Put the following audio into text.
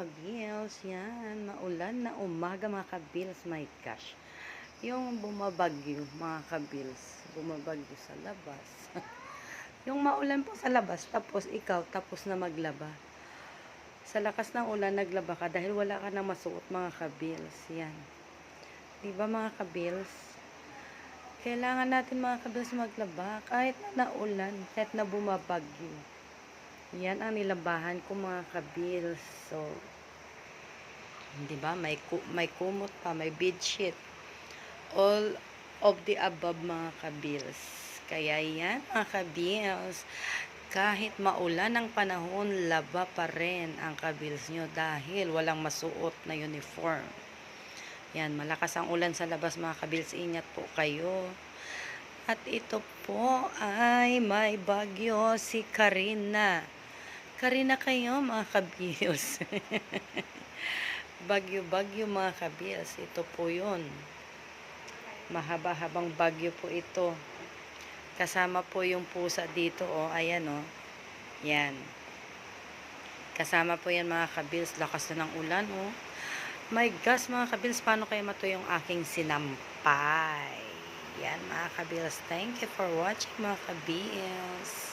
kabils, yan, maulan na umaga mga kabils, my gosh. Yung bumabagyo mga kabils, bumabagyo sa labas. yung maulan po sa labas, tapos ikaw, tapos na maglaba. Sa lakas ng ulan, naglaba ka dahil wala ka na masuot mga kabils. Yan. Di ba mga kabils? Kailangan natin mga kabils maglaba kahit na naulan, kahit na bumabagyo. Yan ang nilabahan ko mga kabils. So, di ba? May, ku- may kumot pa, may bedsheet. All of the above mga kabils. Kaya yan mga kabils. Kahit maulan ang panahon, laba pa rin ang kabils nyo dahil walang masuot na uniform. Yan, malakas ang ulan sa labas mga kabils. Ingat po kayo. At ito po ay may bagyo si Karina. Karina kayo mga kabils. Bagyo-bagyo mga kabils. Ito po yun. Mahaba-habang bagyo po ito. Kasama po yung pusa dito. Oh, ayan oh. Yan. Kasama po yan mga kabils. Lakas na ng ulan oh. My gosh mga kabils, paano kaya mato yung aking sinampay? Yan mga kabils. Thank you for watching mga kabils.